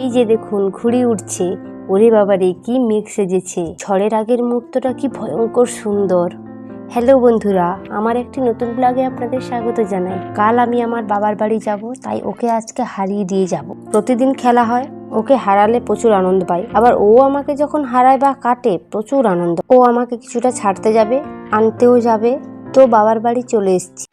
এই যে দেখুন, ঘুড়ি উঠছে ওরে বাবারে কি মেঘ সেজেছে। ঝড়ের আগের মুহূর্তটা কি ভয়ঙ্কর সুন্দর। হ্যালো বন্ধুরা, আমার একটি নতুন ব্লগে আপনাদের স্বাগত জানাই। কাল আমি আমার বাবার বাড়ি যাব, তাই ওকে আজকে হারিয়ে দিয়ে যাব। প্রতিদিন খেলা হয়, ওকে হারালে প্রচুর আনন্দ পাই। আবার ও আমাকে যখন হারায় বা কাটে, প্রচুর আনন্দ। ও আমাকে কিছুটা ছাড়তে যাবে, আনতেও যাবে। তো বাবার বাড়ি চলে এসেছি।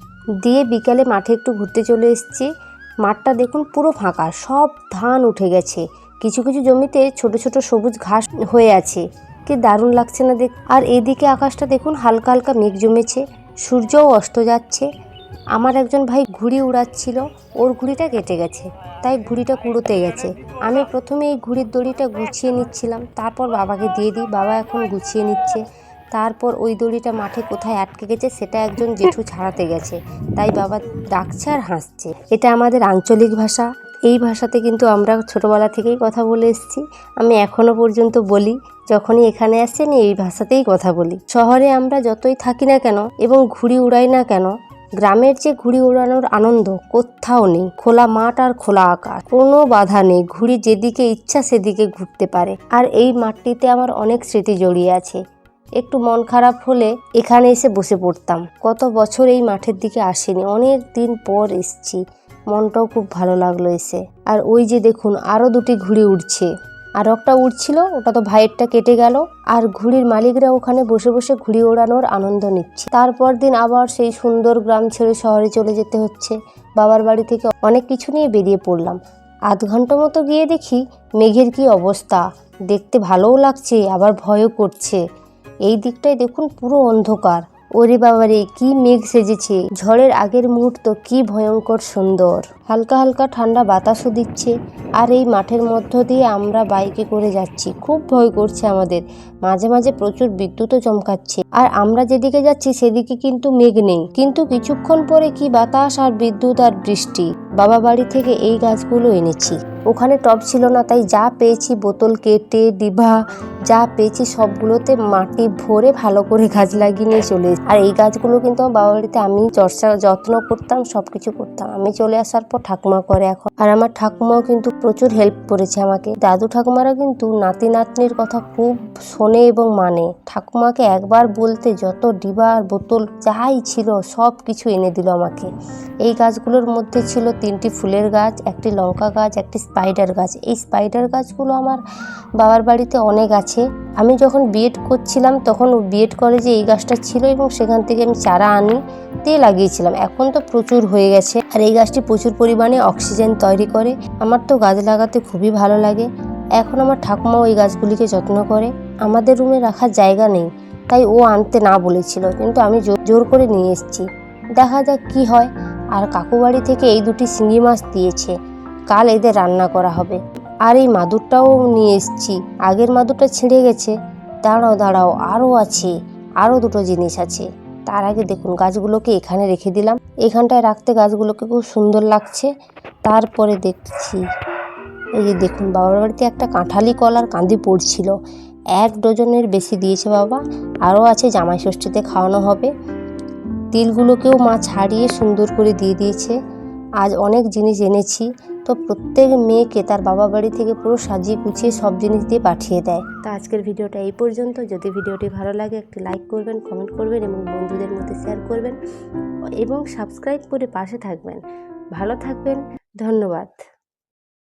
দিয়ে বিকালে মাঠে একটু ঘুরতে চলে এসেছি। মাঠটা দেখুন পুরো ফাঁকা, সব ধান উঠে গেছে। কিছু কিছু জমিতে ছোট ছোট সবুজ ঘাস হয়ে আছে। কি দারুণ লাগছে না দেখ আর এদিকে আকাশটা দেখুন হালকা হালকা মেঘ জমেছে, সূর্যও অস্ত যাচ্ছে। আমার একজন ভাই ঘুড়ি উড়াচ্ছিল, ওর ঘুড়িটা কেটে গেছে, তাই ঘুড়িটা কুড়োতে গেছে। আমি প্রথমে এই ঘুড়ির দড়িটা গুছিয়ে নিচ্ছিলাম, তারপর বাবাকে দিয়ে দিই, বাবা এখন গুছিয়ে নিচ্ছে। তারপর ওই দড়িটা মাঠে কোথায় আটকে গেছে, সেটা একজন জেঠু ছাড়াতে গেছে। তাই বাবা ডাকছে আর হাসছে। এটা আমাদের আঞ্চলিক ভাষা। এই ভাষাতে কিন্তু আমরা ছোটোবেলা থেকেই কথা বলে এসেছি। আমি এখনও পর্যন্ত বলি, যখনই এখানে আসছি আমি এই ভাষাতেই কথা বলি। শহরে আমরা যতই থাকি না কেন, এবং ঘুড়ি উড়াই না কেন, গ্রামের যে ঘুড়ি উড়ানোর আনন্দ কোথাও নেই। খোলা মাঠ আর খোলা আকাশ। কোনো বাধা নেই। ঘুড়ি যেদিকে ইচ্ছা সেদিকে ঘুরতে পারে। আর এই মাঠটিতে আমার অনেক স্মৃতি জড়িয়ে আছে। একটু মন খারাপ হলে এখানে এসে বসে পড়তাম। কত বছর এই মাঠের দিকে আসেনি, অনেক দিন পর এসছি। মনটাও খুব ভালো লাগল এসে। আর ওই যে দেখুন আরও দুটি ঘুড়ি উঠছে আর একটা উঠছিল ওটা তো ভাইয়েরটা কেটে গেল। আর ঘুড়ির মালিকরা ওখানে বসে বসে ঘুড়ি ওড়ানোর আনন্দ নিচ্ছে। তারপর দিন আবার সেই সুন্দর গ্রাম ছেড়ে শহরে চলে যেতে হচ্ছে। বাবার বাড়ি থেকে অনেক কিছু নিয়ে বেরিয়ে পড়লাম। আধ ঘণ্টা মতো গিয়ে দেখি, মেঘের কি অবস্থা। দেখতে ভালোও লাগছে, আবার ভয়ও করছে। এই দিকটায় দেখুন পুরো অন্ধকার। ওরে বাবারে, কি মেঘ সেজেছে। ঝড়ের আগের মুহূর্ত কি ভয়ঙ্কর সুন্দর। হালকা হালকা ঠান্ডা বাতাসও দিচ্ছে। আর এই মাঠের মধ্য দিয়ে আমরা বাইকে করে যাচ্ছি। খুব ভয় করছে আমাদের। মাঝে মাঝে প্রচুর বিদ্যুৎও চমকাচ্ছে। আর আমরা যেদিকে যাচ্ছি, সেদিকে কিন্তু মেঘ নেই। কিন্তু কিছুক্ষণ পরে কি বাতাস আর বিদ্যুৎ আর বৃষ্টি। বাবা বাড়ি থেকে এই গাছগুলো এনেছি। ওখানে টব ছিল না, তাই যা পেয়েছি, বোতল কেটে ডিভা যা পেয়েছি সবগুলোতে মাটি ভরে ভালো করে গাছ লাগিয়ে নিয়ে চলে আর এই গাছগুলো কিন্তু আমার বাবা বাড়িতে আমি চর্চা, যত্ন করতাম সব কিছু করতাম। আমি চলে আসার পর ঠাকুমা করে এখন। আর আমার ঠাকুমাও কিন্তু প্রচুর হেল্প করেছে আমাকে। দাদু ঠাকুমারা কিন্তু নাতি নাতনির কথা খুব শোনে এবং মানে। ঠাকুমাকে একবার বলতে যত ডিবা আর বোতল যাই ছিল সব কিছু এনে দিল আমাকে। এই গাছগুলোর মধ্যে ছিল তিনটি ফুলের গাছ, একটি লঙ্কা গাছ, একটি স্পাইডার গাছ। এই স্পাইডার গাছগুলো আমার বাবার বাড়িতে অনেক আছে। আমি যখন বিএড করছিলাম, তখন বিএড কলেজে এই গাছটা ছিল এবং সেখান থেকে আমি চারা আনি দিয়ে লাগিয়েছিলাম। এখন তো প্রচুর হয়ে গেছে। আর এই গাছটি প্রচুর পরিমাণে অক্সিজেন তৈরি করে। আমার তো গাছ লাগাতে খুবই ভালো লাগে। এখন আমার ঠাকুমা ওই গাছগুলিকে যত্ন করে। আমাদের রুমে রাখার জায়গা নেই, তাই ও আনতে না বলেছিল। কিন্তু আমি জোর করে নিয়ে এসেছি। দেখা যাক কি হয়। আর কাকু বাড়ি থেকে এই দুটি শিঙি মাছ দিয়েছে। কাল এদের রান্না করা হবে। আর এই মাদুরটাও নিয়ে এসেছি। আগের মাদুরটা ছিঁড়ে গেছে। দাঁড়াও দাঁড়াও আরও আছে আরও দুটো জিনিস আছে। তার আগে দেখুন, গাছগুলোকে এখানে রেখে দিলাম। এখানটায় রাখতে গাছগুলোকে খুব সুন্দর লাগছে। তারপরে দেখছি, এই যে দেখুন, বাবার বাড়িতে একটা কাঁঠালি কলার কাঁদি পড়ছিল। এক ডজনের বেশি দিয়েছে বাবা। আরও আছে, জামাই ষষ্ঠীতে খাওয়ানো হবে। তিলগুলোকেও মা ছাড়িয়ে সুন্দর করে দিয়ে দিয়েছে। আজ অনেক জিনিস এনেছি। তো প্রত্যেক মেয়েকে তার বাবা বাড়ি থেকে পুরো সাজিয়ে গুছিয়ে সব জিনিস দিয়ে পাঠিয়ে দেয়। তো আজকের ভিডিওটা এই পর্যন্ত। যদি ভিডিওটি ভালো লাগে, একটি লাইক করবেন কমেন্ট করবেন এবং বন্ধুদের মধ্যে শেয়ার করবেন এবং সাবস্ক্রাইব করে পাশে থাকবেন। ভালো থাকবেন। ধন্যবাদ।